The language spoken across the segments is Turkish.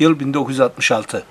Yıl 1966.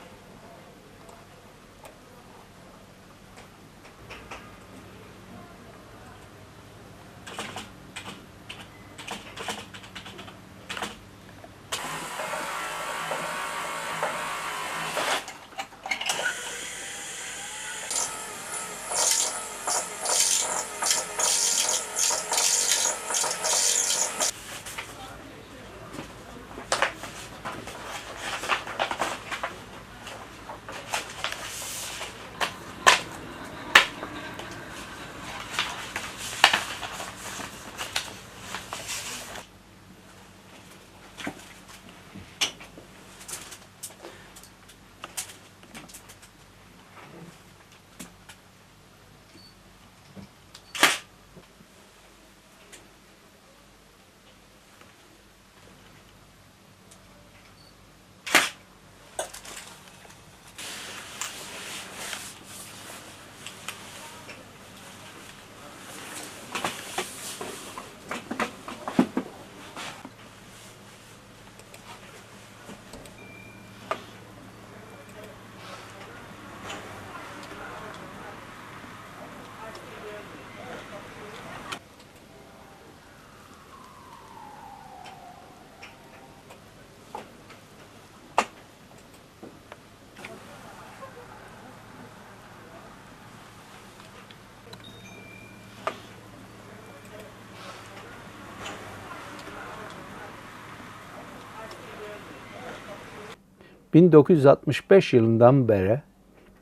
...1965 yılından beri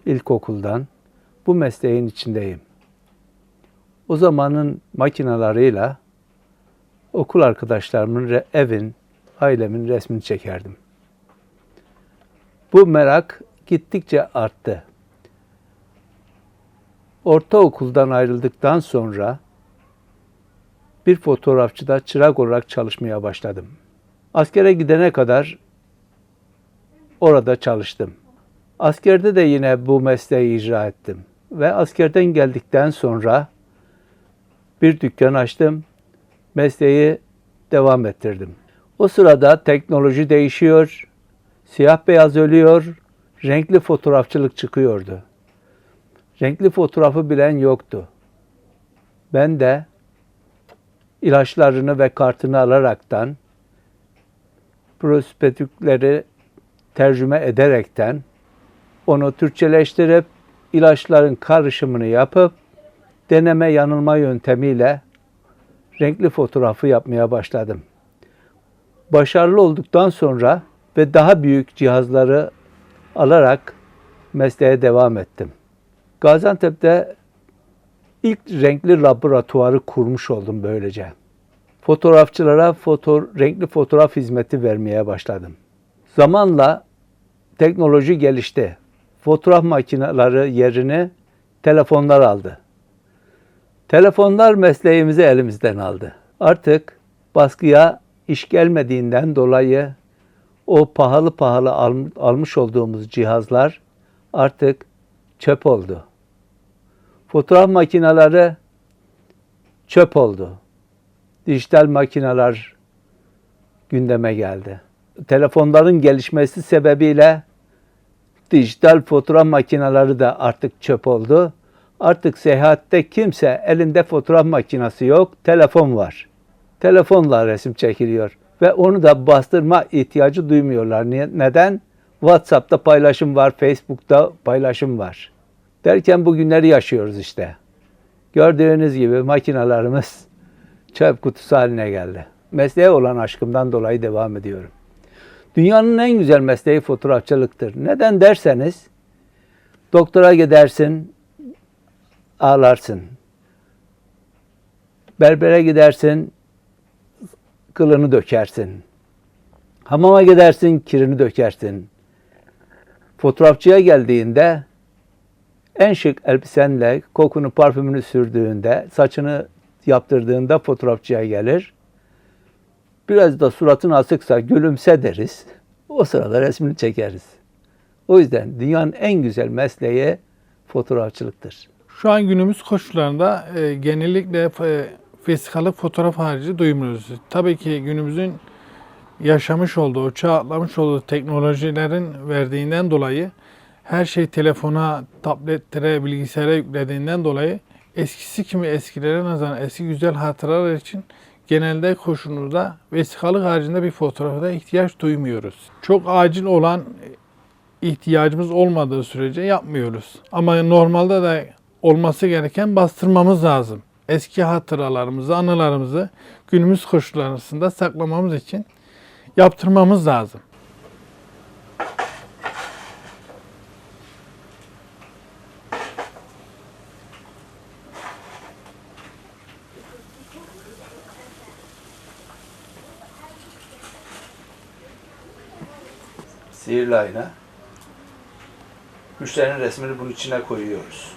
ilkokuldan bu mesleğin içindeyim. O zamanın makinalarıyla okul arkadaşlarımın evin, ailemin resmini çekerdim. Bu merak gittikçe arttı. Ortaokuldan ayrıldıktan sonra bir fotoğrafçıda çırak olarak çalışmaya başladım. Askere gidene kadar orada çalıştım. Askerde de yine bu mesleği icra ettim. Ve askerden geldikten sonra bir dükkan açtım. Mesleği devam ettirdim. O sırada teknoloji değişiyor, siyah beyaz ölüyor, renkli fotoğrafçılık çıkıyordu. Renkli fotoğrafı bilen yoktu. Ben de ilaçlarını ve kartını alaraktan prospektükleri tercüme ederekten onu Türkçeleştirip ilaçların karışımını yapıp deneme yanılma yöntemiyle renkli fotoğrafı yapmaya başladım. Başarılı olduktan sonra ve daha büyük cihazları alarak mesleğe devam ettim. Gaziantep'te ilk renkli laboratuvarı kurmuş oldum böylece. Fotoğrafçılara foto, renkli fotoğraf hizmeti vermeye başladım. Zamanla teknoloji gelişti. Fotoğraf makineleri yerini telefonlar aldı. Telefonlar mesleğimizi elimizden aldı. Artık baskıya iş gelmediğinden dolayı o pahalı pahalı al- almış olduğumuz cihazlar artık çöp oldu. Fotoğraf makineleri çöp oldu. Dijital makineler gündeme geldi. Telefonların gelişmesi sebebiyle dijital fotoğraf makineleri de artık çöp oldu. Artık seyahatte kimse elinde fotoğraf makinesi yok, telefon var. Telefonla resim çekiliyor ve onu da bastırma ihtiyacı duymuyorlar. Niye- Neden? WhatsApp'ta paylaşım var, Facebook'ta paylaşım var. Derken bugünleri yaşıyoruz işte. Gördüğünüz gibi makinelerimiz çöp kutusu haline geldi. Mesleğe olan aşkımdan dolayı devam ediyorum. Dünyanın en güzel mesleği fotoğrafçılıktır. Neden derseniz doktora gidersin, ağlarsın. Berbere gidersin, kılını dökersin. Hamama gidersin, kirini dökersin. Fotoğrafçıya geldiğinde en şık elbisenle kokunu, parfümünü sürdüğünde, saçını yaptırdığında fotoğrafçıya gelir. Biraz da suratın asıksa gülümse deriz. O sırada resmini çekeriz. O yüzden dünyanın en güzel mesleği fotoğrafçılıktır. Şu an günümüz koşullarında e, genellikle e, vesikalı fotoğraf harici duymuyoruz. Tabii ki günümüzün yaşamış olduğu, çağ atlamış olduğu teknolojilerin verdiğinden dolayı her şey telefona, tabletlere, bilgisayara yüklediğinden dolayı eskisi kimi eskilere nazaran eski güzel hatıralar için genelde koşunuzda vesikalık haricinde bir fotoğrafa da ihtiyaç duymuyoruz. Çok acil olan ihtiyacımız olmadığı sürece yapmıyoruz. Ama normalde de olması gereken bastırmamız lazım. Eski hatıralarımızı, anılarımızı günümüz koşullarında saklamamız için yaptırmamız lazım. Sihirli ayna. Müşterinin resmini bunun içine koyuyoruz.